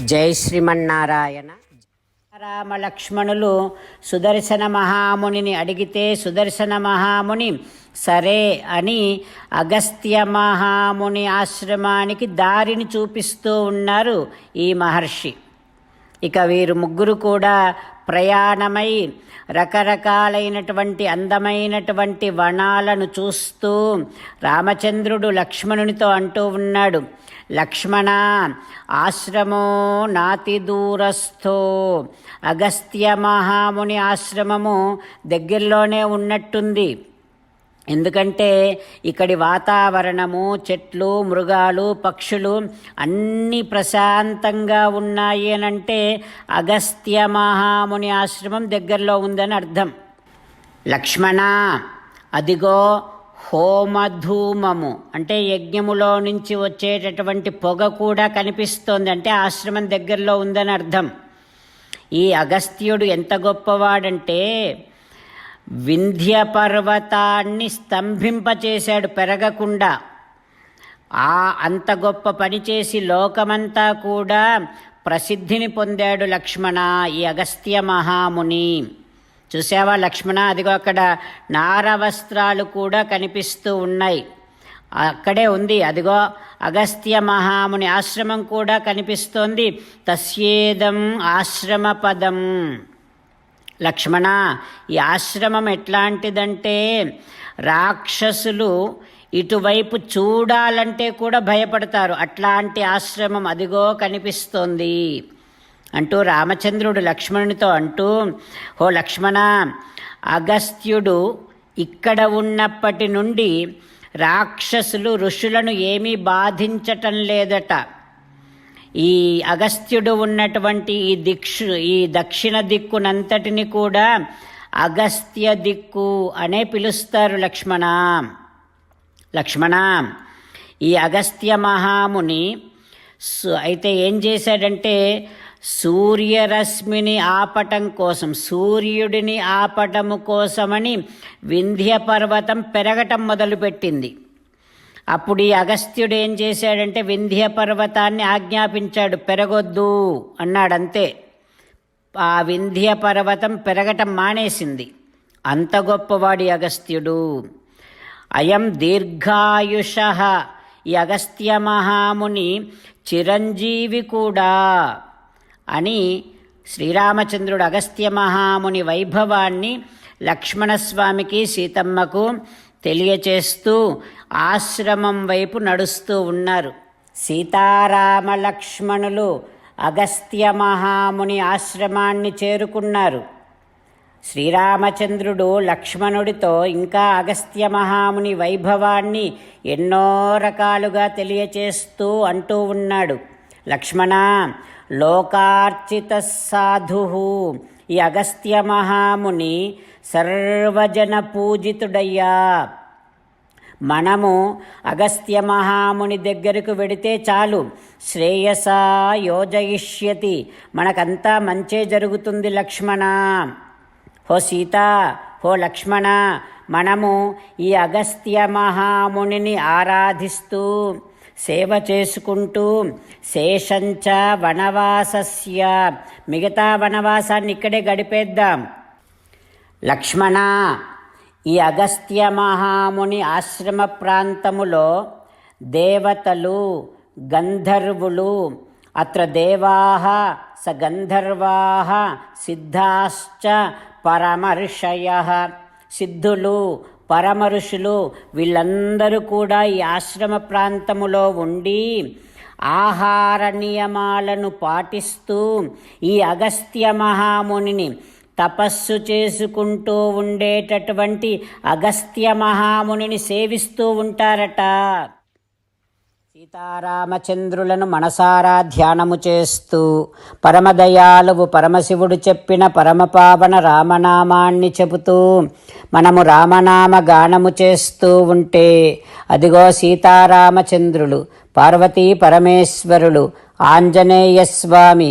జై శ్రీమన్నారాయణ. రామ లక్ష్మణులు సుదర్శన మహామునిని అడిగితే సుదర్శన మహాముని సరే అని అగస్త్య మహాముని ఆశ్రమానికి దారిని చూపిస్తూ ఉన్నారు ఈ మహర్షి. ఇక వీరు ముగ్గురు కూడా ప్రయాణమై రకరకాలైనటువంటి అందమైనటువంటి వనాలను చూస్తూ రామచంద్రుడు లక్ష్మణునితో అంటూ ఉన్నాడు లక్ష్మణ ఆశ్రమో నాతి దూరస్థో. అగస్త్య మహాముని ఆశ్రమము దగ్గరలోనే ఉన్నట్టుంది. ఎందుకంటే ఇక్కడి వాతావరణము చెట్లు మృగాలు పక్షులు అన్నీ ప్రశాంతంగా ఉన్నాయి అంటే అగస్త్య మహాముని ఆశ్రమం దగ్గరలో ఉందని అర్థం. లక్ష్మణ అదిగో హోమధూమము. అంటే యజ్ఞములో నుంచి వచ్చేటటువంటి పొగ కూడా కనిపిస్తోంది. అంటే ఆశ్రమం దగ్గరలో ఉందని అర్థం. ఈ అగస్త్యుడు ఎంత గొప్పవాడంటే వింధ్య పర్వతాన్ని స్తంభింపచేశాడు పెరగకుండా. ఆ అంత గొప్ప పని చేసి లోకమంతా కూడా ప్రసిద్ధిని పొందాడు లక్ష్మణ ఈ అగస్త్య మహాముని. చూసావా లక్ష్మణ? అదిగో అక్కడ నారవస్త్రాలు కూడా కనిపిస్తూ ఉన్నాయి. అక్కడే ఉంది. అదిగో అగస్త్య మహాముని ఆశ్రమం కూడా కనిపిస్తోంది. తస్యేదం ఆశ్రమ పదం లక్ష్మణ ఈ ఆశ్రమం ఎట్లాంటిదంటే రాక్షసులు ఇటువైపు చూడాలంటే కూడా భయపడతారు. అట్లాంటి ఆశ్రమం అదిగో కనిపిస్తోంది అంటూ రామచంద్రుడు లక్ష్మణునితో అంటూ ఓ లక్ష్మణ అగస్త్యుడు ఇక్కడ ఉన్నప్పటి నుండి రాక్షసులు ఋషులను ఏమీ బాధించటం లేదట. ఈ అగస్త్యుడు ఉన్నటువంటి ఈ దిక్షు ఈ దక్షిణ దిక్కునంతటిని కూడా అగస్త్య దిక్కు అనే పిలుస్తారు లక్ష్మణ. లక్ష్మణ ఈ అగస్త్య మహాముని సు- అయితే ఏం చేశాడంటే సూర్యరశ్మిని ఆపటం కోసం సూర్యుడిని ఆపటము కోసమని వింధ్య పర్వతం పెరగటం మొదలుపెట్టింది. అప్పుడు ఈ అగస్త్యుడు ఏం చేశాడంటే వింధ్య పర్వతాన్ని ఆజ్ఞాపించాడు పెరగొద్దు అన్నాడంతే. ఆ వింధ్య పర్వతం పెరగటం మానేసింది. అంత గొప్పవాడి అగస్త్యుడు. అయం దీర్ఘాయుష ఈ అగస్త్య మహాముని చిరంజీవి కూడా అని శ్రీరామచంద్రుడు అగస్త్య మహాముని వైభవాన్ని లక్ష్మణస్వామికి సీతమ్మకు తెలియచేస్తూ ఆశ్రమం వైపు నడుస్తూ ఉన్నారు. సీతారామ లక్ష్మణులు అగస్త్య మహాముని ఆశ్రమాన్ని చేరుకున్నారు. శ్రీరామచంద్రుడు లక్ష్మణుడితో ఇంకా అగస్త్య మహాముని వైభవాన్ని ఎన్నో రకాలుగా తెలియచేస్తూ అంటూ ఉన్నాడు. లక్ష్మణ లోకార్చిత సాధు ఈ అగస్త్య మహాముని సర్వజన పూజితుడయ్యా మనము అగస్త్య మహాముని దగ్గరకు వెడితే చాలు. శ్రేయసా యోజయిష్యతి. మనకంతా మంచే జరుగుతుంది లక్ష్మణ. హో సీత హో లక్ష్మణ మనము ఈ అగస్త్య మహామునిని ఆరాధిస్తూ సేవ చేసుకుంటూ శేషంచ వనవాసస్య. మిగతా వనవాసాన్ని ఇక్కడే గడిపేద్దాం. లక్ష్మణ ఈ అగస్త్య మహాముని ఆశ్రమ ప్రాంతములో దేవతలు గంధర్వులు అత్ర దేవా స గంధర్వా సిద్ధాశ్చ పరమర్షయ సిద్ధులు పరమరుషులు వీళ్ళందరూ కూడా ఈ ఆశ్రమ ప్రాంతములో ఉండి ఆహార నియమాలను పాటిస్తూ ఈ అగస్త్య మహామునిని తపస్సు చేసుకుంటూ ఉండేటటువంటి అగస్త్య మహామునిని సేవిస్తూ ఉంటారట. సీతారామచంద్రులను మనసారా ధ్యానము చేస్తూ పరమదయాలువు పరమశివుడు చెప్పిన పరమపావన రామనామాన్ని చెబుతూ మనము రామనామ గానము చేస్తూ ఉంటే అదిగో సీతారామచంద్రులు పార్వతీ పరమేశ్వరులు ఆంజనేయ స్వామి